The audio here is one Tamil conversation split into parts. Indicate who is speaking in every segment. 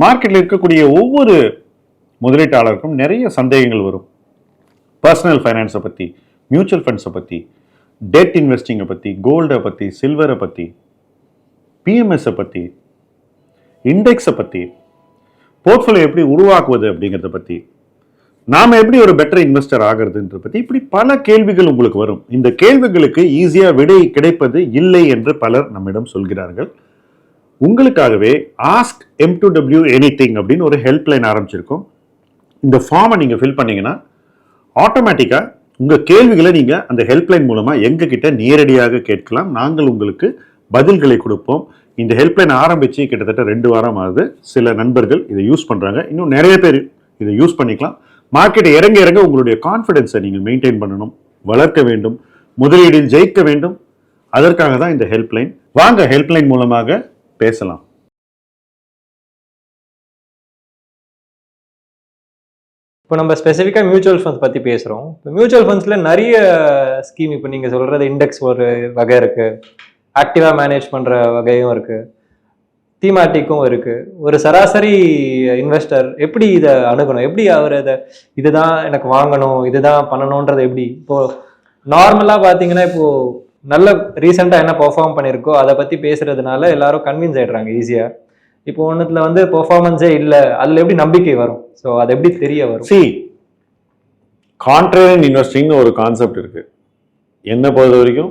Speaker 1: மார்க்கெட்டில் இருக்கக்கூடிய ஒவ்வொரு முதலீட்டாளருக்கும் நிறைய சந்தேகங்கள் வரும். பர்சனல் ஃபைனான்ஸை பற்றி மியூச்சுவல் ஃபண்ட்ஸை பற்றி டெட் இன்வெஸ்டிங்கை பற்றி கோல்டை பற்றி சில்வரை பற்றி பிஎம்எஸ்ஸை பற்றி இண்டெக்ஸை பற்றி போர்ட்ஃபோலியோ எப்படி உருவாக்குவது அப்படிங்கிறத பற்றி நாம் எப்படி ஒரு பெட்டர் இன்வெஸ்டர் ஆகிறதுன்றத பற்றி இப்படி பல கேள்விகள் உங்களுக்கு வரும். இந்த கேள்விகளுக்கு ஈஸியாக விடை கிடைப்பது இல்லை என்று பலர் நம்மிடம் சொல்கிறார்கள். உங்களுக்காகவே ask M to W anything அப்படின்னு ஒரு ஹெல்ப்லைன் ஆரம்பிச்சிருக்கோம். இந்த ஃபார்மை நீங்கள் ஃபில் பண்ணிங்கன்னா ஆட்டோமேட்டிக்காக உங்கள் கேள்விகளை நீங்கள் அந்த ஹெல்ப்லைன் மூலமாக எங்ககிட்ட நேரடியாக கேட்கலாம். நாங்கள் உங்களுக்கு பதில்களை கொடுப்போம். இந்த ஹெல்ப்லைன் ஆரம்பித்து கிட்டத்தட்ட ரெண்டு வாரம் ஆகுது. சில நண்பர்கள் இதை யூஸ் பண்ணுறாங்க இன்னும் நிறைய பேர் இதை யூஸ் பண்ணிக்கலாம். மார்க்கெட்டை இறங்க இறங்க உங்களுடைய கான்ஃபிடென்ஸை நீங்கள் மெயின்டைன் பண்ணணும். வளர்க்க வேண்டும். முதலீடில் ஜெயிக்க வேண்டும். அதற்காக தான் இந்த ஹெல்ப்லைன் வாங்க ஹெல்ப்லைன் மூலமாக பேசலாம்.
Speaker 2: இப்போ நம்ம ஸ்பெசிஃபிக்காக மியூச்சுவல் ஃபண்ட்ஸ் பற்றி பேசுகிறோம் இப்போ மியூச்சுவல் ஃபண்ட்ஸில் நிறைய ஸ்கீம் இப்போ நீங்கள் சொல்கிறது இண்டெக்ஸ் ஒரு வகை இருக்குது ஆக்டிவாக மேனேஜ் பண்ணுற வகையும் இருக்குது தீமாட்டிக்கும் இருக்குது ஒரு சராசரி இன்வெஸ்டர் எப்படி இதை அணுகணும்? எப்படி அவர் இதை இதுதான் எனக்கு வாங்கணும் இதுதான் பண்ணணுன்றது எப்படி? இப்போது நார்மலாக பார்த்தீங்கன்னா இப்போது நல்ல ரீசெண்டாக என்ன பெர்ஃபார்ம் பண்ணியிருக்கோ அதை பற்றி பேசுகிறதுனால எல்லாரும் கன்வின்ஸ் ஆகிடுறாங்க ஈஸியாக இப்போ ஒன்றுத்தில் வந்து பெர்ஃபார்மன்ஸே இல்லை அதில் எப்படி நம்பிக்கை வரும்? ஸோ அது எப்படி தெரிய வரும்?
Speaker 1: சி கான்ட்ரேரியன் இன்வெஸ்டிங்னு ஒரு கான்செப்ட் இருக்கு. என்ன பொறுத்த வரைக்கும்?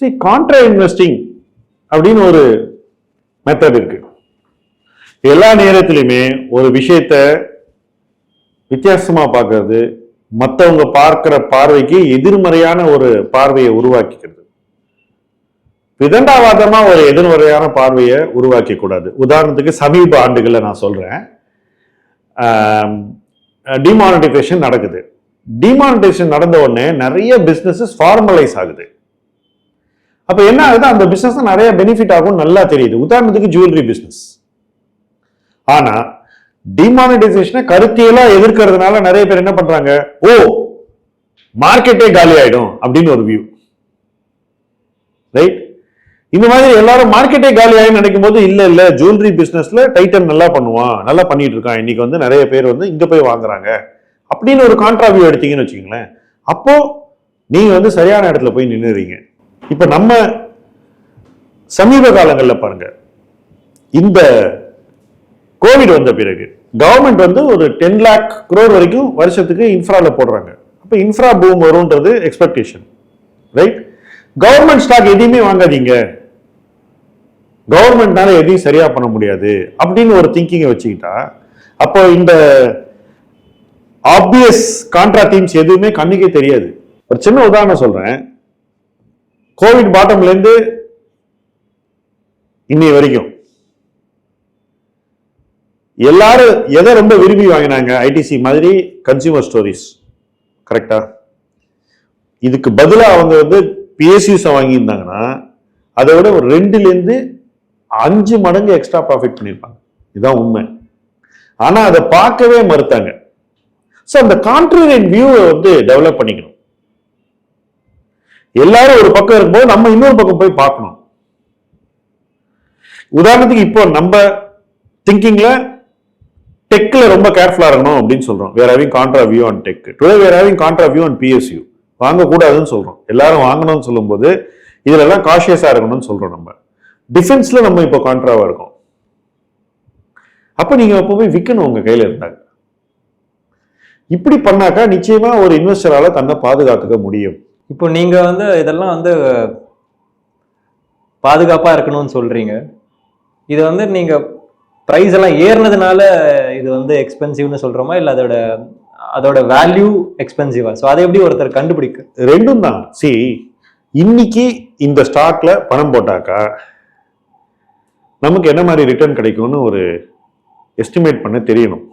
Speaker 1: சி கான்ட்ரா இன்வெஸ்டிங் அப்படின்னு ஒரு மெத்தட் இருக்கு. எல்லா நேரத்திலையுமே ஒரு விஷயத்த வித்தியாசமாக பார்க்கறது மற்றவங்க பார்க்கிற பார்வைக்கு எதிர்மறையான ஒரு பார்வையை உருவாக்கிக்கிறது. விதண்டாவாதமா ஒரு எதிர்மறையான பார்வையை உருவாக்கி கூடாது உதாரணத்துக்கு சமீப ஆண்டுகளில் நான் சொல்றேன். டிமானிட்டைசேஷன் நடக்குது. டிமானிட்டைசேஷன் நடந்த உடனே நிறைய பிஸ்னஸஸ் ஃபார்மலைஸ் ஆகுது. அப்போ என்ன ஆகுது? அந்த பிஸ்னஸ் நிறைய பெனிஃபிட் ஆகும் நல்லா தெரியுது. உதாரணத்துக்கு ஜுவல்லரி பிஸ்னஸ் ஆனால் டிமானிட்டைசேஷனை கருத்தியலா எதிர்க்கிறதுனால நிறைய பேர் என்ன பண்றாங்க? ஓ மார்க்கெட்டே காலி ஆயிடும் அப்படின்னு ஒரு வியூ ரைட் இந்த மாதிரி எல்லாரும் மார்க்கெட்டே காலி ஆகி நினைக்கும் போது இல்ல இல்ல ஜுவல்லரி பிசினஸ்ல டைட்டன் நல்லா பண்ணுவான் நல்லா பண்ணிட்டு இருக்கான். இன்னைக்கு வந்து நிறைய பேர் வந்து இங்க போய் வாங்குறாங்க. அப்படின்னு ஒரு கான்ட்ராவியூ எடுத்தீங்கன்னு வச்சுக்கோங்களேன். அப்போ நீங்க வந்து சரியான இடத்துல போய் நின்றுறீங்க இப்ப நம்ம சமீப காலங்களில் பாருங்க. இந்த கோவிட் வந்த பிறகு கவர்மெண்ட் வந்து ஒரு டென் லேக் குரோர் வரைக்கும் வருஷத்துக்கு இன்ஃப்ரால போடுறாங்க. அப்போ இன்ஃப்ரா பூம் வரும்ன்றது எக்ஸ்பெக்டேஷன் ரைட் கவர்மெண்ட் ஸ்டாக் எதையுமே வாங்காதீங்க. கவர்மெண்ட்னால எதையும் சரியா பண்ண முடியாது அப்படின்னு ஒரு திங்கிங்கை வச்சுக்கிட்டா அப்போ இந்த ஆப்வியஸ் கான்ட்ரா டீம்ஸ் எதுவுமே கண்ணுக்கே தெரியாது. ஒரு சின்ன உதாரணம் சொல்றேன். கோவிட் பாட்டம்லேருந்து இருந்து வரைக்கும் எல்லாரும் எதை ரொம்ப விரும்பி வாங்கினாங்க? ஐடிசி மாதிரி கன்சியூமர் ஸ்டோரிஸ் கரெக்டா இதுக்கு பதிலாக அவங்க வந்து பிஎஸ்யூஸை வாங்கியிருந்தாங்கன்னா அதை விட ஒரு ரெண்டுலேருந்து அஞ்சு மடங்கு எக்ஸ்ட்ரா ப்ராஃபிட் பண்ணியிருப்பாங்க. இதுதான் உண்மை. ஆனால் அதை பார்க்கவே மறுத்தாங்க. ஸோ அந்த கான்ட்ரேரியன் வியூவை வந்து டெவலப் பண்ணிக்கணும். எல்லாரும் ஒரு பக்கம் இருக்கும்போது நம்ம இன்னொரு பக்கம் போய் பார்க்கணும். உதாரணத்துக்கு இப்போ நம்ம திங்கிங்ல டெக்கில் ரொம்ப கேர்ஃபுல்லாக இருக்கணும் அப்படின்னு சொல்கிறோம் where having contra view on tech today where having contra view on PSU வாங்கக்கூடாதுன்னு சொல்கிறோம் எல்லாரும் வாங்கணும்னு சொல்லும்போது இதிலெல்லாம் காஷியஸாக இருக்கணும்னு சொல்கிறோம் நம்ம. டிஃபென்ஸில் நம்ம இப்போ கான்ட்ராவாக இருக்கோம். அப்போ நீங்கள் அப்போ போய் விற்கணும் உங்கள் கையில் இருந்தாங்க இப்படி பண்ணாக்கா நிச்சயமாக ஒரு இன்வெஸ்டரால் தன்னை பாதுகாத்துக்க முடியும்.
Speaker 2: இப்போ நீங்கள் வந்து இதெல்லாம் வந்து பாதுகாப்பாக இருக்கணும்னு சொல்கிறீங்க இது வந்து நீங்கள் ப்ரைஸ் எல்லாம் ஏறினதுனால இது வந்து எக்ஸ்பென்சிவ்னு சொல்றோமா? இல்ல அதோட அதோட வேல்யூ எக்ஸ்பென்சிவா ஸோ அதை எப்படி ஒருத்தர் கண்டுபிடிக்க?
Speaker 1: ரெண்டும் தான். சி இன்னைக்கு இந்த ஸ்டாக்ல பணம் போட்டாக்கா நமக்கு என்ன மாதிரி ரிட்டர்ன் கிடைக்கும்னு ஒரு எஸ்டிமேட் பண்ண தெரியணும்.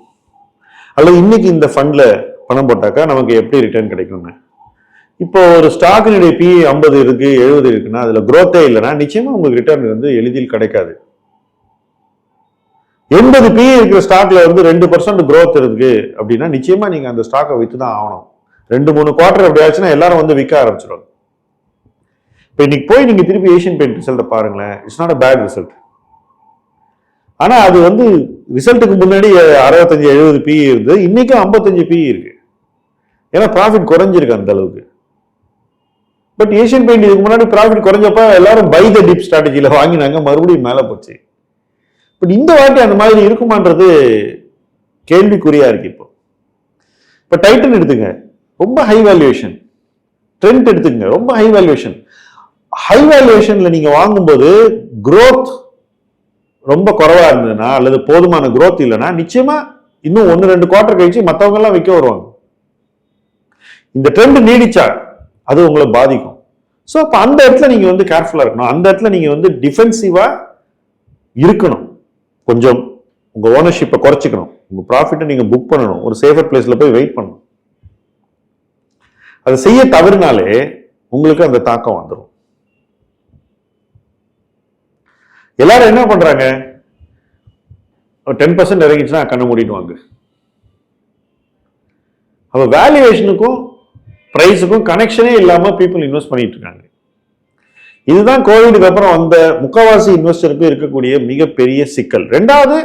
Speaker 1: அல்லது இன்னைக்கு இந்த ஃபண்ட்ல பணம் போட்டாக்கா நமக்கு எப்படி ரிட்டர்ன் கிடைக்கும்னு. இப்போ ஒரு ஸ்டாக்கினுடைய பி ஐம்பது இருக்கு எழுபது இருக்குன்னா அதுல குரோத்தே இல்லைன்னா நிச்சயமா உங்களுக்கு ரிட்டர்ன் வந்து எளிதில் கிடைக்காது. எண்பது பி இருக்கிற ஸ்டாக்ல வந்து ரெண்டு பர்சன்ட் க்ரோத் இருக்கு அப்படின்னா நிச்சயமா நீங்க அந்த ஸ்டாக்கை வித்து தான் ஆகணும். ரெண்டு மூணு குவார்டர் அப்படி ஆச்சுன்னா எல்லாரும் வந்து விற்க ஆரம்பிச்சிடும் இப்போ இன்னைக்கு போய் நீங்க திருப்பி ஏஷியன் பெயிண்ட் ரிசல்ட்டை பாருங்களேன் it's not a bad result ஆனா அது வந்து ரிசல்ட்டுக்கு முன்னாடி அறுபத்தஞ்சு எழுபது பி இருந்து இன்றைக்கும் ஐம்பத்தஞ்சு பி இருக்கு. ஏன்னா ப்ராஃபிட் குறைஞ்சிருக்கு அந்த அளவுக்கு. பட் ஏஷியன் பெயிண்ட் இதுக்கு முன்னாடி ப்ராஃபிட் குறைஞ்சப்ப எல்லாரும் பை த டிப் ஸ்ட்ராட்டஜியில் வாங்கினாங்க மறுபடியும் மேலே போச்சு. பட் இந்த வாட்டி அந்த மாதிரி இருக்குமான்றது கேள்விக்குறியா இருக்கு இப்போ. இப்போ டைட்டன் எடுத்துங்க. ரொம்ப ஹை வேல்யூவேஷன் ட்ரெண்ட் எடுத்துங்க ரொம்ப ஹை வேல்யூவேஷன் ஹை வேல்யூவேஷன்ல நீங்க வாங்கும்போது குரோத் ரொம்ப குறவா இருந்ததுன்னா அல்லது போதுமான குரோத் இல்லைன்னா நிச்சயமா இன்னும் ஒன்று ரெண்டு குவார்டர் கழிச்சு மற்றவங்க எல்லாம் விற்க வருவாங்க. இந்த ட்ரெண்ட் நீடிச்சா அது உங்களை பாதிக்கும். ஸோ அப்போ அந்த இடத்துல நீங்கள் வந்து கேர்ஃபுல்லாக இருக்கணும். அந்த இடத்துல நீங்கள் வந்து டிஃபென்சிவாக இருக்கணும். கொஞ்சம் உங்க ஓனர்ஷிப்பை குறைச்சிக்கணும். உங்கள் ப்ராஃபிட்டை நீங்கள் புக் பண்ணணும். ஒரு சேஃபர் பிளேஸில் போய் வெயிட் பண்ணணும். அதை செய்ய தவறினாலே உங்களுக்கு அந்த தாக்கம் வந்துடும் எல்லாரும் என்ன பண்றாங்க? டென் பர்சன்ட் இறங்கிச்சுன்னா கண்ணை மூடிடுவாங்க. வாங்க வேல்யூவேஷனுக்கும் ப்ரைஸுக்கும் கனெக்ஷனே இல்லாமல் பீப்புள் இன்வெஸ்ட் பண்ணிட்டு இருக்காங்க. இதுதான் கோவிடுக்கு அப்புறம் வந்த முக்கவாசி இன்வெஸ்டருக்கு இருக்கக்கூடிய மிகப்பெரிய சிக்கல். ரெண்டாவது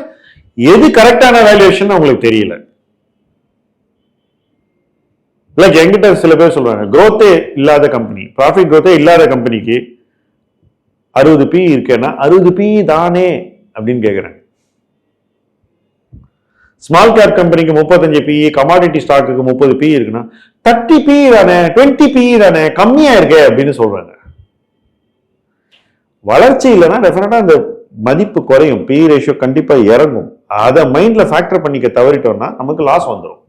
Speaker 1: எது கரெக்டான வேல்யூவேஷன் அவங்களுக்கு தெரியல. லைக் என்கிட்ட சில பேர் சொல்றாங்க குரோத்தே இல்லாத கம்பெனி ப்ராஃபிட் குரோத்தே இல்லாத கம்பெனிக்கு அறுபது பி இருக்கேன்னா அறுபது பி தானே அப்படின்னு கேட்குறேன் ஸ்மால் கேப் கம்பெனிக்கு முப்பத்தஞ்சு பி கமாடிட்டி ஸ்டாக்குக்கு முப்பது பி இருக்குன்னா தேர்ட்டி பி தானே டுவெண்ட்டி பி தானே கம்மியா இருக்கே அப்படின்னு சொல்றாங்க. வளர்ச்சி இல்லைன்னா டெஃபினட்டா அந்த மதிப்பு குறையும். பி ரேஷியோ கண்டிப்பா இறங்கும். அதை மைண்ட்ல ஃபேக்டர் பண்ணிக்க தவறிட்டோம்னா நமக்கு லாஸ் வந்துடும்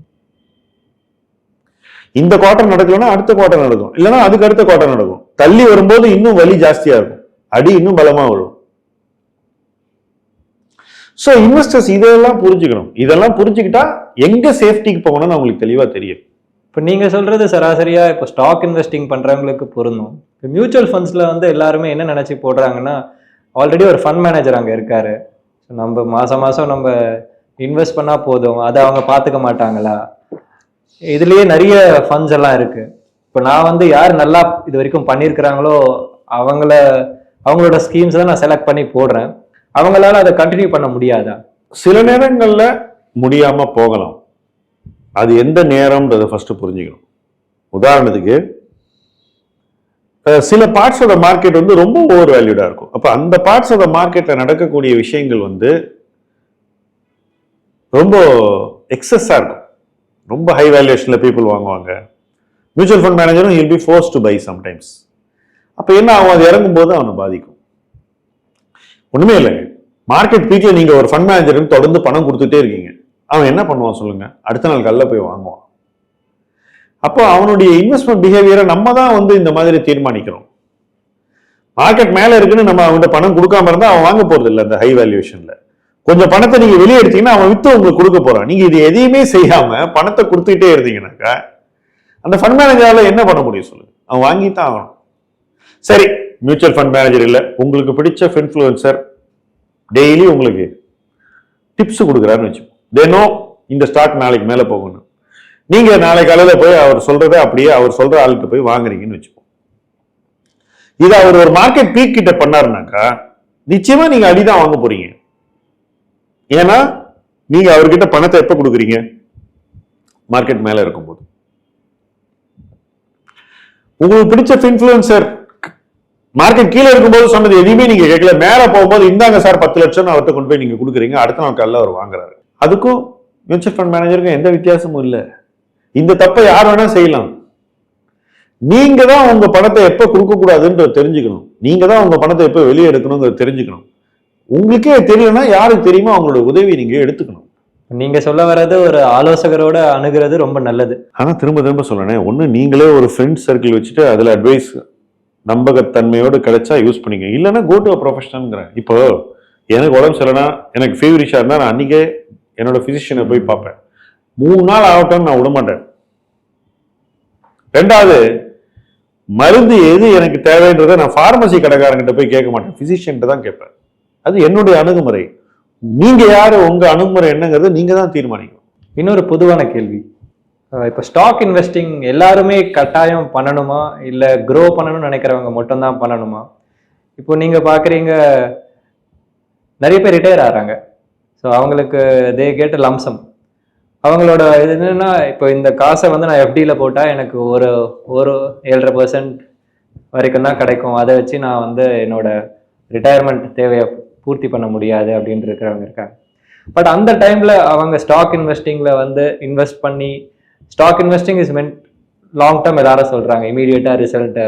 Speaker 1: இந்த குவார்டர் நடக்கலன்னா அடுத்த குவார்டர் நடக்கும். இல்லைன்னா அதுக்கு அடுத்த குவார்டர் நடக்கும். தள்ளி வரும்போது இன்னும் வலி ஜாஸ்தியா இருக்கும். அடி இன்னும் பலமா விழும். சோ இன்வெஸ்டர்ஸ் இதெல்லாம் புரிஞ்சுக்கணும். இதெல்லாம் புரிஞ்சுக்கிட்டா எங்க சேஃப்டிக்கு போகணும்னு அவங்களுக்கு தெளிவா தெரியும்.
Speaker 2: இப்போ நீங்கள் சொல்கிறது சராசரியாக இப்போ ஸ்டாக் இன்வெஸ்டிங் பண்ணுறவங்களுக்கு பொருந்தும். இப்போ மியூச்சுவல் ஃபண்ட்ஸில் வந்து எல்லாருமே என்ன நினச்சி போடுறாங்கன்னா ஆல்ரெடி ஒரு ஃபண்ட் மேனேஜர் அங்கே இருக்காரு. ஸோ நம்ம மாதம் மாதம் நம்ம இன்வெஸ்ட் பண்ணால் போதும். அதை அவங்க பார்த்துக்க மாட்டாங்களா? இதுலேயே நிறைய ஃபண்ட்ஸ் எல்லாம் இருக்குது இப்போ நான் வந்து யார் நல்லா இது வரைக்கும் பண்ணியிருக்கிறாங்களோ அவங்கள அவங்களோட ஸ்கீம்ஸ் தான் நான் செலக்ட் பண்ணி போடுறேன். அவங்களால அதை கண்டினியூ பண்ண முடியாதா?
Speaker 1: சில நேரங்களில் முடியாமல் போகலாம். அது எந்த நேரம்ன்றதை ஃபஸ்ட்டு புரிஞ்சுக்கணும். உதாரணத்துக்கு சில பார்ட்ஸ் ஆஃப் த மார்க்கெட் வந்து ரொம்ப ஓவர் வேல்யூடாக இருக்கும். அப்போ அந்த பார்ட்ஸ் ஆஃப் த மார்க்கெட்டில் நடக்கக்கூடிய விஷயங்கள் வந்து ரொம்ப எக்ஸஸ்ஸாக இருக்கும். ரொம்ப ஹை வேல்யூஷனில் பீப்புள் வாங்குவாங்க. Mutual fund மேனேஜரும் will be forced to buy sometimes அப்போ என்ன ஆகும்? அது இறங்கும் போது அவனை பாதிக்கும். ஒன்றுமே இல்லைங்க. மார்க்கெட் பீக்கில் நீங்கள் ஒரு ஃபண்ட் மேனேஜருக்கு தொடர்ந்து பணம் கொடுத்துட்டே இருக்கீங்க. அவன் என்ன பண்ணுவான் சொல்லுங்க? அடுத்த நாள் கல்ல போய் வாங்குவான். அப்போ அவனுடைய இன்வெஸ்ட்மெண்ட் பிஹேவியரை நம்ம தான் வந்து இந்த மாதிரி தீர்மானிக்கிறோம். மார்க்கெட் மேலே இருக்குன்னு நம்ம அவன்கிட்ட பணம் கொடுக்காம இருந்தால் அவன் வாங்க போறது இல்லை அந்த ஹை வேல்யூவேஷன்ல கொஞ்சம் பணத்தை நீங்க வெளியே எடுத்தீங்கன்னா அவன் வித்து உங்களுக்கு கொடுக்க போறான். நீங்க இது எதையுமே செய்யாம பணத்தை கொடுத்துக்கிட்டே இருந்தீங்கன்னாக்கா அந்த ஃபண்ட் மேனேஜரால் என்ன பண்ண முடியும் சொல்லுங்க? அவன் வாங்கி தான் ஆகணும். சரி மியூச்சுவல் ஃபண்ட் மேனேஜர் இல்லை. உங்களுக்கு பிடிச்ச இன்ஃப்ளூயன்சர் டெய்லி உங்களுக்கு டிப்ஸ் கொடுக்குறாருன்னு வச்சுக்கோ. தெனோ இந்த ஸ்டாக் நாளைக்கு மேல போகணும். நீங்க நாளை காலையில் போய் அவர் சொல்றதை அப்படியே அவர் சொல்ற ஆளுக்கு போய் வாங்குறீங்கன்னு வச்சுப்போம் இது அவர் ஒரு மார்க்கெட் பீக் கிட்ட பண்ணாருனாக்கா நிச்சயமா நீங்க அடிதான் வாங்க போறீங்க. ஏன்னா நீங்க அவர்கிட்ட பணத்தை எப்போ கொடுக்குறீங்க? மார்க்கெட் மேல இருக்கும்போது. உங்களுக்கு பிடிச்ச இன்ஃப்ளூயன்சர் மார்க்கெட் கீழே இருக்கும்போது சொன்னது எதையுமே நீங்க கேட்கல. மேல போகும்போது இந்தாங்க சார் பத்து லட்சம் அவர்கிட்ட கொண்டு போய் நீங்க கொடுக்குறீங்க. அடுத்த நாள் காலையில் அவர் வாங்குறாரு. அதுக்கும் மியூச்சுவல் ஃபண்ட் மேனேஜருக்கும் எந்த வித்தியாசமும் இல்லை. இந்த தப்பை யார் வேணா செய்யலாம். நீங்க தான் உங்க பணத்தை எப்ப கொடுக்க கூடாதுன்றத தெரிஞ்சுக்கணும். நீங்க தான் உங்க பணத்தை எப்ப வெளியே எடுக்கணுங்கிறத தெரிஞ்சுக்கணும். உங்களுக்கே தெரியலன்னா யாருக்கு தெரியுமோ அவங்களோட உதவி நீங்க எடுத்துக்கணும்.
Speaker 2: நீங்க சொல்ல வர்றது ஒரு ஆலோசகரோட அணுகிறது ரொம்ப நல்லது.
Speaker 1: ஆனா திரும்ப திரும்ப சொல்றேனே ஒண்ணு நீங்களே ஒரு ஃப்ரெண்ட்ஸ் சர்க்கிள் வச்சுட்டு அதுல அட்வைஸ் நம்பகத்தன்மையோடு கிடைச்சா யூஸ் பண்ணிக்க இல்லைன்னா கோ டு ப்ரொஃபஷனல்ங்கிறேன் இப்போ எனக்கு உடம்பு சரியில்லைனா எனக்கு ஃபீவரிஷா இருந்தா நான் அன்னைக்கே என்னோட ஃபிசிஷியனை போய் பார்ப்பேன். மூணு நாள் ஆகட்டும் நான் விட மாட்டேன். ரெண்டாவது மருந்து எது எனக்கு தேவைன்றதை நான் ஃபார்மசி கடைக்காரங்கிட்ட போய் கேட்க மாட்டேன். பிசிஷியன்ட்ட தான் கேட்பேன். அது என்னுடைய அணுகுமுறை. நீங்க யாரு? உங்க அணுகுமுறை என்னங்கிறத நீங்க தான் தீர்மானிக்கணும்.
Speaker 2: இன்னொரு பொதுவான கேள்வி. இப்போ ஸ்டாக் இன்வெஸ்டிங் எல்லாருமே கட்டாயம் பண்ணணுமா? இல்லை க்ரோ பண்ணணும்னு நினைக்கிறவங்க மட்டும்தான் பண்ணணுமா? இப்போ நீங்க பாக்குறீங்க நிறைய பேர் ரிட்டையர் ஆகிறாங்க ஸோ அவங்களுக்கு தே கேட் லம்சம் அவங்களோட இது என்னென்னா இப்போ இந்த காசை வந்து நான் எஃப்டியில் போட்டால் எனக்கு ஒரு ஒரு ஏழரை பர்சன்ட் வரைக்கும் தான் கிடைக்கும். அதை வச்சு நான் வந்து என்னோட ரிட்டையர்மெண்ட் தேவையை பூர்த்தி பண்ண முடியாது அப்படின்னு இருக்கிறவங்க இருக்காங்க. பட் அந்த டைமில் அவங்க ஸ்டாக் இன்வெஸ்டிங்கில் வந்து இன்வெஸ்ட் பண்ணி stock investing is meant long term எல்லாரும் சொல்கிறாங்க இமீடியட்டாக ரிசல்ட்டை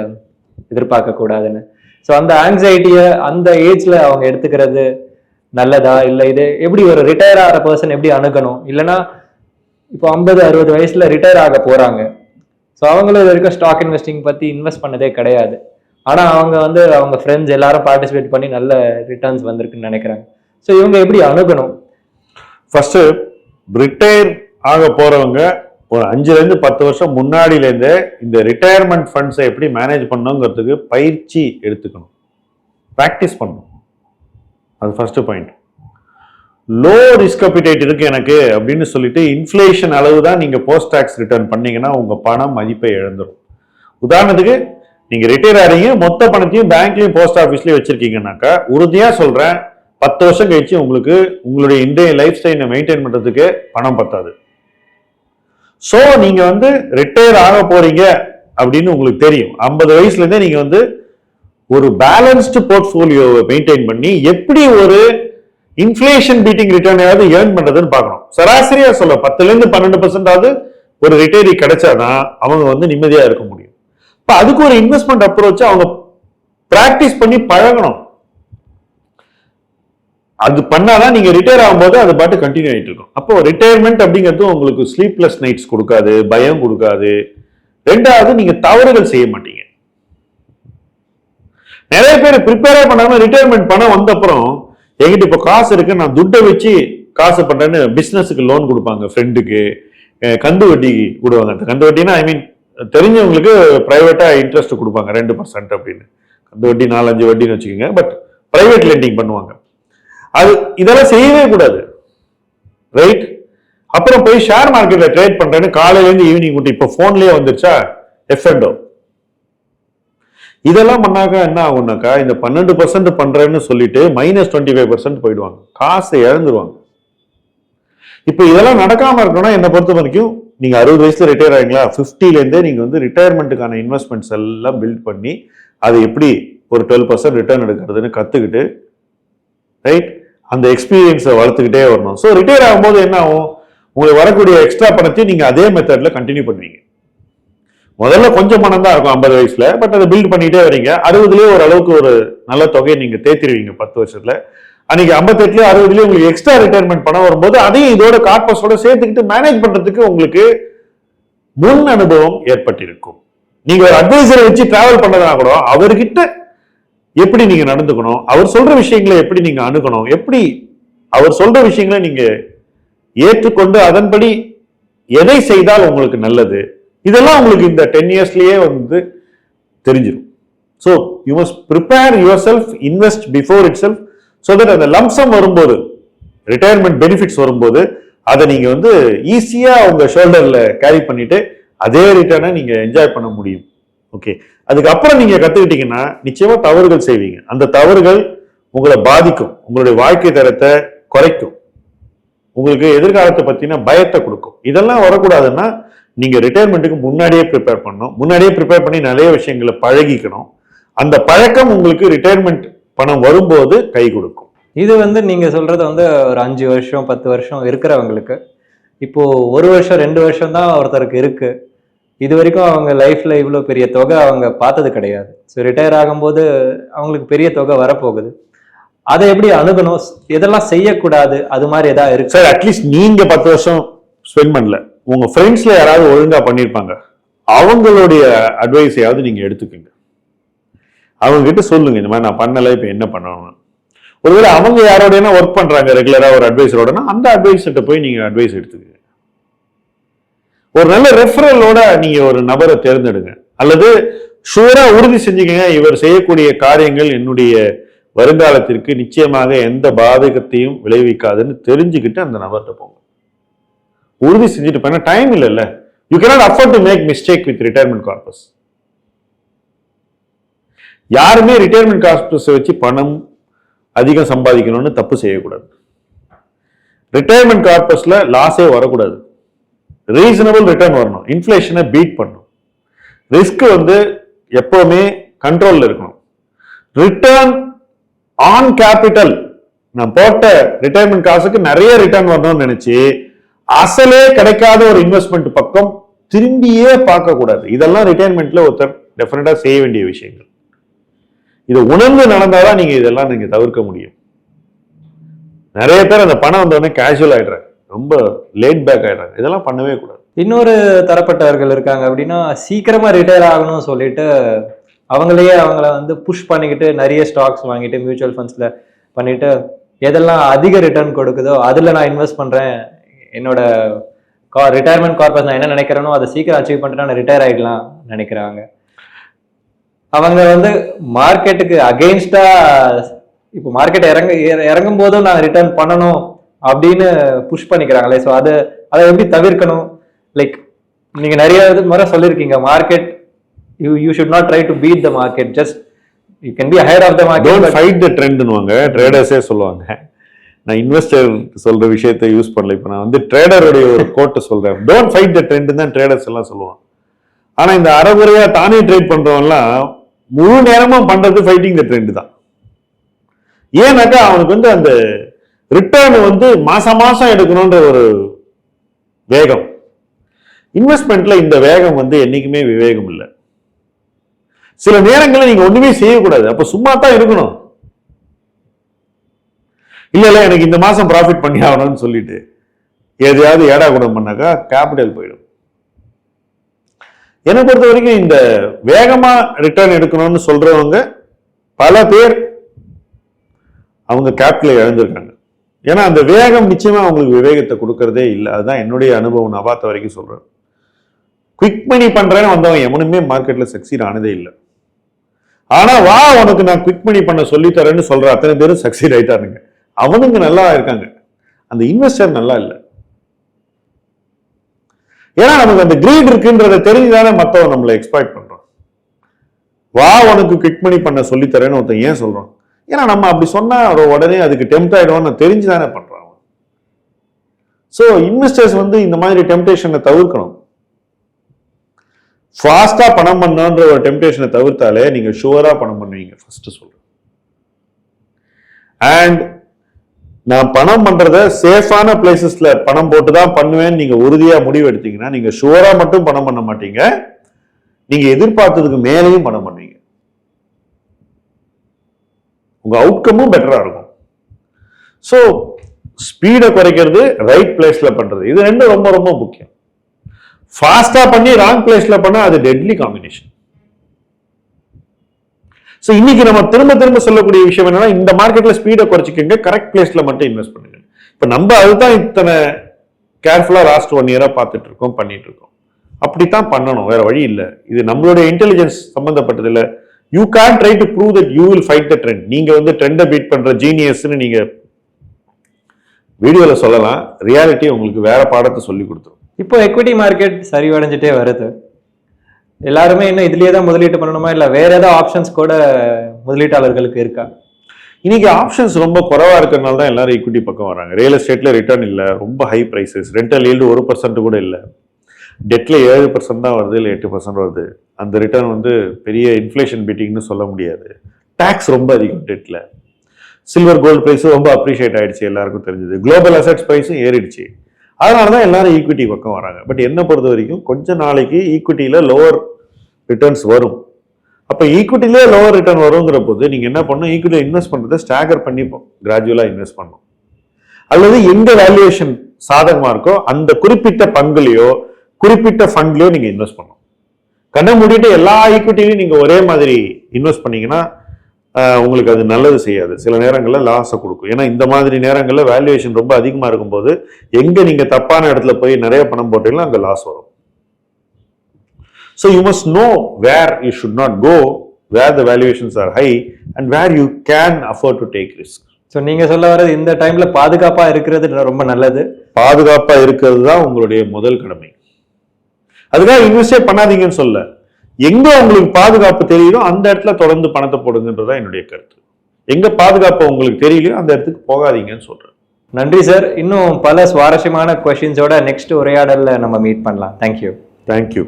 Speaker 2: எதிர்பார்க்கக்கூடாதுன்னு. ஸோ அந்த ஆங்ஸைட்டியை அந்த ஏஜில் அவங்க எடுத்துக்கிறது நல்லதா இல்லை இது எப்படி ஒரு ரிட்டையர் ஆகிற பர்சன் எப்படி அணுகணும்? இல்லைன்னா இப்போ ஐம்பது அறுபது வயசுல ரிட்டையர் ஆக போறாங்க. ஸோ அவங்களும் இது வரைக்கும் ஸ்டாக் இன்வெஸ்டிங் பத்தி இன்வெஸ்ட் பண்ணதே கிடையாது. ஆனால் அவங்க வந்து அவங்க ஃப்ரெண்ட்ஸ் எல்லாரும் பார்ட்டிசிபேட் பண்ணி நல்ல ரிட்டர்ன்ஸ் வந்திருக்குன்னு நினைக்கிறாங்க. ஸோ இவங்க எப்படி அணுகணும்?
Speaker 1: ஃபர்ஸ்ட் ரிட்டையர் ஆக போறவங்க ஒரு அஞ்சுலேருந்து பத்து வருஷம் முன்னாடிலேருந்தே இந்த ரிட்டையர்மெண்ட் ஃபண்ட்ஸை எப்படி மேனேஜ் பண்ணணுங்கிறதுக்கு பயிற்சி எடுத்துக்கணும். ப்ராக்டிஸ் பண்ணணும். அது first point low risk appetite இருக்கு எனக்கு அப்படின்னு சொல்லிட்டு இன்ஃப்ளேஷன் அளவு தான் நீங்கள் போஸ்ட் டேக்ஸ் ரிட்டர்ன் பண்ணீங்கன்னா உங்கள் பணம் மதிப்பை இழந்துடும் உதாரணத்துக்கு நீங்கள் ரிட்டையர் ஆகிறீங்க மொத்த பணத்தையும் பேங்க்லையும் போஸ்ட் ஆஃபீஸ்லேயும் வச்சுருக்கீங்கனாக்கா உறுதியாக சொல்கிறேன் பத்து வருஷம் கழிச்சு உங்களுக்கு உங்களுடைய இன்றைய லைஃப் ஸ்டைலை மெயின்டைன் பண்ணுறதுக்கு பணம் பத்தாது. ஸோ நீங்கள் வந்து ரிட்டையர் ஆக போகிறீங்க அப்படின்னு உங்களுக்கு தெரியும். ஐம்பது வயசுலேருந்தே நீங்கள் வந்து ஒரு பேலன்ஸ்டு போர்ட்ஃபோலியோவை மெயின்டைன் பண்ணி எப்படி ஒரு இன்ஃப்ளேஷன் பீட்டிங் ரிட்டர்னையாவது ஏர்ன் பண்ணுறதுன்னு பார்க்கணும். சராசரியாக சொல்ல பத்துலேருந்து பன்னெண்டு பர்சன்டாவது ஒரு ரிட்டைரி கிடைச்சாதான் அவங்க வந்து நிம்மதியாக இருக்க முடியும். இப்போ அதுக்கு ஒரு இன்வெஸ்ட்மெண்ட் அப்ரோச் அவங்க ப்ராக்டிஸ் பண்ணி பழகணும். அது பண்ணாதான் நீங்க ரிட்டையர் ஆகும்போது அது பாட்டு கண்டினியூ ஆகிட்டு இருக்கும். அப்போ ரிட்டையர்மெண்ட் அப்படிங்கிறது உங்களுக்கு ஸ்லீப்லெஸ் நைட்ஸ் கொடுக்காது பயம் கொடுக்காது. ரெண்டாவது நீங்க தவறுகள் செய்ய மாட்டீங்க. நிறைய பேர் ப்ரிப்பேரே பண்ணாம ரிட்டையர்மெண்ட் பணம் வந்த அப்புறம் எங்கிட்ட இப்போ காசு இருக்கு நான் துட்டை வச்சு காசு பண்றேன்னு பிசினஸுக்கு லோன் கொடுப்பாங்க ஃப்ரெண்டுக்கு கந்து வட்டி கொடுவாங்க அந்த கந்து வட்டினா ஐ மீன் தெரிஞ்சவங்களுக்கு ப்ரைவேட்டாக இன்ட்ரெஸ்ட் கொடுப்பாங்க ரெண்டு பர்சன்ட் அப்படின்னு. கந்து வட்டி நாலஞ்சு வட்டின்னு வச்சுக்கோங்க பட் ப்ரைவேட் லெண்டிங் பண்ணுவாங்க. அது இதெல்லாம் செய்யவே கூடாது. ரைட் அப்புறம் போய் ஷேர் மார்க்கெட்ல ட்ரேட் பண்றேன்னு காலையிலேருந்து ஈவினிங் கூட்டி இப்போ ஃபோன்லேயே வந்துருச்சா? எஃப்எண்டோ இதெல்லாம் பண்ணாக்கா என்ன ஆகும்னாக்கா இந்த பன்னெண்டு பர்சன்ட் பண்றேன்னு சொல்லிட்டு மைனஸ் டுவெண்ட்டி ஃபைவ் பர்சன்ட் போயிடுவாங்க. காசை இழந்துருவாங்க. இப்போ இதெல்லாம் நடக்காம இருக்கணும்னா என்னை பொறுத்த வரைக்கும் நீங்க அறுபது வயசுல ரிட்டையர் ஆகிங்களா 50 இருந்தே நீங்க வந்து ரிட்டையர்மெண்ட்டுக்கான இன்வெஸ்ட்மெண்ட்ஸ் எல்லாம் பில்ட் பண்ணி அதை எப்படி ஒரு டுவெல் பர்சன்ட் ரிட்டர்ன் எடுக்கிறதுன்னு கத்துக்கிட்டு ரைட் அந்த எக்ஸ்பீரியன்ஸை வளர்த்துக்கிட்டே வரணும். ஸோ ரிட்டையர் ஆகும்போது என்ன ஆகும்? உங்களுக்கு வரக்கூடிய எக்ஸ்ட்ரா பணத்தையும் நீங்க அதே மெத்தட்ல கண்டினியூ பண்ணுவீங்க. முதல்ல கொஞ்சம் பணம் தான் இருக்கும் ஐம்பது வயசுல பட் அதை பில்ட் பண்ணிட்டே வரீங்க அறுபதுலேயே ஒரு அளவுக்கு ஒரு நல்ல தொகையை நீங்க தேத்திருவீங்க பத்து வருஷத்துல. அன்னைக்கு ஐம்பத்தெட்டுலயே அறுபதுலயே உங்களுக்கு எக்ஸ்ட்ரா ரிட்டையர்மெண்ட் பணம் வரும்போது அதையும் இதோட கார்பஸோட சேர்த்துக்கிட்டு மேனேஜ் பண்றதுக்கு உங்களுக்கு முன் அனுபவம் ஏற்பட்டிருக்கும். நீங்க ஒரு அட்வைசரை வச்சு டிராவல் பண்ணதுனா கூட அவர்கிட்ட எப்படி நீங்க நடந்துக்கணும் அவர் சொல்ற விஷயங்களை எப்படி நீங்க அணுகணும் எப்படி அவர் சொல்ற விஷயங்களை நீங்க ஏற்றுக்கொண்டு அதன்படி எதை செய்தால் உங்களுக்கு நல்லது இதெல்லாம் உங்களுக்கு இந்த டென் இயர்ஸ்லயே வந்து தெரிஞ்சிடும் so you must prepare yourself invest before itself so that அந்த லம்சம் வரும்போது ரிட்டையர்மெண்ட் பெனிஃபிட்ஸ் வரும்போது அதை நீங்கள் வந்து ஈஸியாக உங்க ஷோல்டரில் கேரி பண்ணிட்டு அதே ரிட்டர்னை நீங்கள் என்ஜாய் பண்ண முடியும். ஓகே அதுக்கப்புறம் நீங்கள் கற்றுக்கிட்டீங்கன்னா நிச்சயமாக தவறுகள் செய்வீங்க. அந்த தவறுகள் உங்களை பாதிக்கும். உங்களுடைய வாழ்க்கை தரத்தை குறைக்கும். உங்களுக்கு எதிர்காலத்தை பற்றின பயத்தை கொடுக்கும். இதெல்லாம் வரக்கூடாதுன்னா நீங்க ரிட்டையர்மெண்ட்டுக்கு முன்னாடியே ப்ரிப்பேர் பண்ணணும். முன்னாடியே ப்ரிப்பேர் பண்ணி நிறைய விஷயங்களை பழகிக்கணும். அந்த பழக்கம் உங்களுக்கு ரிட்டையர்மெண்ட் பணம் வரும்போது கை கொடுக்கும்.
Speaker 2: இது வந்து நீங்க சொல்றது வந்து ஒரு அஞ்சு வருஷம் பத்து வருஷம் இருக்கிறவங்களுக்கு. இப்போ ஒரு வருஷம் ரெண்டு வருஷம் தான் ஒருத்தருக்கு இருக்கு. இது வரைக்கும் அவங்க லைஃப்ல இவ்வளோ பெரிய தொகை அவங்க பார்த்தது கிடையாது. ஸோ ரிட்டையர் ஆகும்போது அவங்களுக்கு பெரிய தொகை வரப்போகுது. அதை எப்படி அணுகணும்? எதெல்லாம் செய்யக்கூடாது? அது மாதிரி ஏதாவது இருக்கு?
Speaker 1: சார் அட்லீஸ்ட் நீங்க பத்து வருஷம் ஸ்பெண்ட் பண்ணல. உங்கள் ஃப்ரெண்ட்ஸில் யாராவது ஒழுங்காக பண்ணியிருப்பாங்க அவங்களுடைய அட்வைஸையாவது நீங்கள் எடுத்துக்கோங்க. அவங்க கிட்ட சொல்லுங்க இந்த மாதிரி நான் பண்ணலை இப்போ என்ன பண்ணணும் ஒருவேளை அவங்க யாரோடனா ஒர்க் பண்ணுறாங்க ரெகுலராக ஒரு அட்வைஸரோடனா அந்த அட்வைஸர்கிட்ட போய் நீங்கள் அட்வைஸ் எடுத்துக்கங்க. ஒரு நல்ல ரெஃபரலோட நீங்கள் ஒரு நபரை தேர்ந்தெடுங்க. அல்லது ஷூராக உறுதி செஞ்சுக்கங்க இவர் செய்யக்கூடிய காரியங்கள் என்னுடைய வருங்காலத்திற்கு நிச்சயமாக எந்த பாதகத்தையும் விளைவிக்காதுன்னு தெரிஞ்சுக்கிட்டு அந்த நபர்கிட்ட போங்க. உறுதி செஞ்சுட்டு பண்ண டைம் இல்லைல்ல. You cannot afford to make mistake with retirement corpus யாருமே ரிட்டையர்மெண்ட் கார்பஸ் வச்சு பணம் அதிகம் சம்பாதிக்கணும்னு தப்பு செய்யக்கூடாது. ரிட்டையர்மெண்ட் கார்பஸ்ல லாஸே வரக்கூடாது. ரீசனபிள் ரிட்டர்ன் வரணும். இன்ஃப்ளேஷனை பீட் பண்ணணும். ரிஸ்க் வந்து எப்பவுமே கண்ட்ரோல்ல இருக்கணும். ரிட்டர்ன் ஆன் கேபிட்டல் நான் போட்ட ரிட்டையர்மெண்ட் காசுக்கு நிறைய ரிட்டர்ன் வரணும்னு நினைச்சு அசலே கிடைக்காத ஒரு இன்வெஸ்ட்மெண்ட் பக்கம் திரும்பியே பார்க்க கூடாது இதெல்லாம் ரிட்டையர்மெண்ட்ல ஒருத்தர் டெஃபினட்டா செய்ய வேண்டிய விஷயங்கள். இதை உணர்ந்து நடந்தாதான் நீங்க இதெல்லாம் நீங்க தவிர்க்க முடியும். நிறைய பேர் அந்த பணம் வந்தோடனே கேஷுவல் ஆயிடுறாங்க. ரொம்ப லேட் பேக் ஆயிடுறாங்க. இதெல்லாம் பண்ணவே கூடாது.
Speaker 2: இன்னொரு தரப்பட்டவர்கள் இருக்காங்க அப்படின்னா சீக்கிரமா ரிட்டையர் ஆகணும்னு சொல்லிட்டு அவங்களையே அவங்கள வந்து புஷ் பண்ணிக்கிட்டு நிறைய ஸ்டாக்ஸ் வாங்கிட்டு மியூச்சுவல் ஃபண்ட்ஸ்ல பண்ணிட்டு எதெல்லாம் அதிக ரிட்டர்ன் கொடுக்குதோ அதுல நான் இன்வெஸ்ட் பண்றேன் என்னோட ரிட்டையர்மெண்ட் கார்பஸ் நான் என்ன நினைக்கிறேனோ அதை சீக்கிரம் அச்சீவ் பண்ணிட்டு நான் ரிட்டையர் ஆயிடலாம் நினைக்கிறாங்க. அவங்க வந்து மார்க்கெட்டுக்கு அகெயின்ஸ்டா இப்போ மார்க்கெட் இறங்க இற- இறங்கும் போதும் நான் ரிட்டர்ன் பண்ணணும் அப்படின்னு புஷ் பண்ணிக்கிறாங்களே. ஸோ அதை அதை எப்படி தவிர்க்கணும்? லைக் நீங்க நிறைய முறை சொல்லியிருக்கீங்க market you you should not try to beat the market just you can be ahead of the market
Speaker 1: fight the ட்ரெண்ட்னுவாங்க ட்ரேடர்ஸே சொல்லுவாங்க. நான் இன்வெஸ்டர் சொல்ற விஷயத்தை யூஸ் பண்ணல. இப்போ நான் வந்து ட்ரேடருடைய ஒரு கோட்டை சொல்றேன். டோன்ட் ஃபைட் த ட்ரெண்ட் தான் ட்ரேடர்ஸ் எல்லாம் சொல்லுவான் ஆனா இந்த அறகுறையா தானே ட்ரேட் பண்றவன்லாம் முழு நேரமும் பண்றது ஃபைட்டிங் த ட்ரெண்ட் தான். ஏன்னாக்கா அவனுக்கு வந்து அந்த ரிட்டர்ன் வந்து மாசம் மாசம் எடுக்கணுன்ற ஒரு வேகம். இன்வெஸ்ட்மெண்ட்ல இந்த வேகம் வந்து என்னைக்குமே விவேகம் இல்லை. சில நேரங்களில் நீங்க ஒண்ணுமே செய்யக்கூடாது. அப்ப சும்மா தான் இருக்கணும். இல்ல எனக்கு இந்த மாசம் ப்ராஃபிட் பண்ணி ஆகணும்னு சொல்லிட்டு எதையாவது ஏடா கூட பண்ணாக்கா கேபிட்டல் போயிடும். என்னை பொறுத்த வரைக்கும் இந்த வேகமா ரிட்டர்ன் எடுக்கணும்னு சொல்றவங்க பல பேர் அவங்க கேபிட்டலை இழந்திருக்காங்க. ஏன்னா அந்த வேகம் நிச்சயமாக அவங்களுக்கு விவேகத்தை கொடுக்கறதே இல்லை. அதுதான் என்னுடைய அனுபவம். நான் பார்த்த வரைக்கும் சொல்றேன். குவிக் மணி பண்றேன்னு வந்தவன் எவனுமே மார்க்கெட்டில் சக்சீட் ஆனதே இல்லை. ஆனா வா உனக்கு நான் குவிக் மணி பண்ண சொல்லித்தரேன்னு சொல்கிற அத்தனை பேரும் சக்சீட் ஆயிட்டாருங்க அவனுங்க நல்லா இருக்காங்க. அந்த இன்வெஸ்டர் நல்லா இல்லை. ஏன்னா நமக்கு அந்த கிரீட் இருக்குன்றத தெரிஞ்சுதானே மற்றவன் நம்மளை எக்ஸ்பெக்ட் பண்றோம் வா உனக்கு கிக் மணி பண்ண சொல்லித்தரேன்னு ஒருத்தன் ஏன் சொல்றோம் ஏன்னா நம்ம அப்படி சொன்னா உடனே அதுக்கு டெம்ட் ஆயிடுவான்னு தெரிஞ்சுதானே பண்றான் ஸோ இன்வெஸ்டர்ஸ் வந்து இந்த மாதிரி டெம்டேஷனை தவிர்க்கணும். ஃபாஸ்டா பணம் பண்ணணுன்ற ஒரு டெம்டேஷனை தவிர்த்தாலே நீங்க ஷுவரா பணம் பண்ணுவீங்க ஃபர்ஸ்ட் சொல்றேன். அண்ட் நான் பணம் பண்றத சேஃபான பிளேசஸ்ல பணம் போட்டு தான் பண்ணுவேன்னு நீங்க உறுதியா முடிவு எடுத்தீங்கன்னா நீங்க ஷுவரா மட்டும் பணம் பண்ண மாட்டீங்க. நீங்க எதிர்பார்த்ததுக்கு மேலேயும் பணம் பண்ணுவீங்க. உங்க அவுட்கமும் பெட்டரா இருக்கும். ஸோ ஸ்பீடை குறைக்கிறது ரைட் பிளேஸ்ல பண்றது. இது ரெண்டும் ரொம்ப ரொம்ப முக்கியம். ஃபாஸ்டா பண்ணி ராங் பிளேஸ்ல பண்ணா அது டெட்லி காம்பினேஷன் ஸோ இன்னைக்கு நம்ம திரும்ப திரும்ப சொல்லக்கூடிய விஷயம் என்னன்னா இந்த மார்க்கெட்ல ஸ்பீடை குறைச்சிக்கோங்க கரெக்ட் பிளேஸ்ல மட்டும் இன்வெஸ்ட் பண்ணுங்க. இப்போ நம்ம அதுதான் இத்தனை கேர்ஃபுல்லா லாஸ்ட் ஒன் இயரா பார்த்துட்டு இருக்கோம் பண்ணிட்டு இருக்கோம் அப்படித்தான் பண்ணணும் வேற வழி இல்லை. இது நம்மளுடைய இன்டெலிஜென்ஸ் சம்பந்தப்பட்டது இல்லை. You can try to prove that you will fight the trend நீங்க வந்து ட்ரெண்டை பீட் பண்ற ஜீனியஸ்னு நீங்க வீடியோவில் சொல்லலாம். ரியாலிட்டி உங்களுக்கு வேற பாடத்தை சொல்லி கொடுத்துரும்.
Speaker 2: இப்போ எக்விட்டி மார்க்கெட் சரிவடைஞ்சிட்டே வருது. எல்லாருமே இன்னும் இதுலயே தான் முதலீட்டு பண்ணணுமா? இல்ல வேற ஏதாவது ஆப்ஷன்ஸ் கூட முதலீட்டாளர்களுக்கு இருக்கா?
Speaker 1: இன்னைக்கு ஆப்ஷன்ஸ் ரொம்ப குறவாக இருக்கிறனால தான் எல்லாரும் ஈக்விட்டி பக்கம் வராங்க. ரியல் எஸ்டேட்ல ரிட்டர்ன் இல்ல ரொம்ப ஹை பிரைசஸ் ரெண்டல் ஈல்டு ஒரு பர்சன்ட் கூட இல்ல. டெட்ல ஏழு பர்சன்ட் தான் வருது இல்லை எட்டு பர்சன்ட் வருது. அந்த ரிட்டர்ன் வந்து பெரிய இன்ஃப்ளேஷன் பீட்டிங்னு சொல்ல முடியாது. டேக்ஸ் ரொம்ப அதிகம் டெட்ல சில்வர் கோல்டு ப்ரைஸும் ரொம்ப அப்ரிஷியேட் ஆயிடுச்சு எல்லாருக்கும் தெரிஞ்சது. குளோபல் அசெட்ஸ் ப்ரைஸும் ஏறிடுச்சு. அதனால தான் எல்லாரும் ஈக்விட்டி பக்கம் வராங்க. பட் என்ன பொறுத்த வரைக்கும் கொஞ்ச நாளைக்கு ஈக்விட்டியில் லோவர் ரிட்டர்ன்ஸ் வரும். அப்போ ஈக்விட்டிலே லோவர் ரிட்டர்ன் வருங்கிற போது நீங்கள் என்ன பண்ணணும்? ஈக்விட்டியில் இன்வெஸ்ட் பண்ணுறதை ஸ்டாகர் பண்ணி கிராஜுவலாக இன்வெஸ்ட் பண்ணணும். அல்லது எந்த வேல்யூவேஷன் சாதகமாக இருக்கோ அந்த குறிப்பிட்ட பங்குலையோ குறிப்பிட்ட ஃபண்ட்லையோ நீங்கள் இன்வெஸ்ட் பண்ணணும். கண்ணை மூடிட்டு எல்லா ஈக்விட்டிலையும் நீங்கள் ஒரே மாதிரி இன்வெஸ்ட் பண்ணீங்கன்னா உங்களுக்கு அது நல்லது செய்யாது. சில நேரங்களில் லாஸை கொடுக்கும். ஏன்னா இந்த மாதிரி நேரங்களில் வேல்யூவேஷன் ரொம்ப அதிகமாக இருக்கும்போது எங்க நீங்க தப்பான இடத்துல போய் நிறைய பணம் போட்டீங்களோ அங்கே லாஸ் வரும். So you must know where you should not go where the valuations are high and where you can afford to take risk
Speaker 2: so நீங்க சொல்ல வர்றது இந்த டைம்ல பாதுகாப்பா இருக்கிறது ரொம்ப நல்லது.
Speaker 1: பாதுகாப்பா இருக்கிறது தான் உங்களுடைய முதல் கடமை. அதுக்காக இன்வெஸ்டே பண்ணாதீங்கன்னு சொல்ல எங்க உங்களுக்கு பாதுகாப்பு தெரியுதோ அந்த இடத்துல தொடர்ந்து பணத்தை போடுங்கன்றதுதான் என்னுடைய கருத்து. எங்க பாதுகாப்பு உங்களுக்கு தெரியலையோ அந்த இடத்துக்கு போகாதீங்கன்னு சொல்றேன்.
Speaker 2: நன்றி சார் இன்னும் பல சுவாரஸ்யமான கொஷின்ஸோட நெக்ஸ்ட் உரையாடல்ல நம்ம மீட் பண்ணலாம். Thank you
Speaker 1: thank you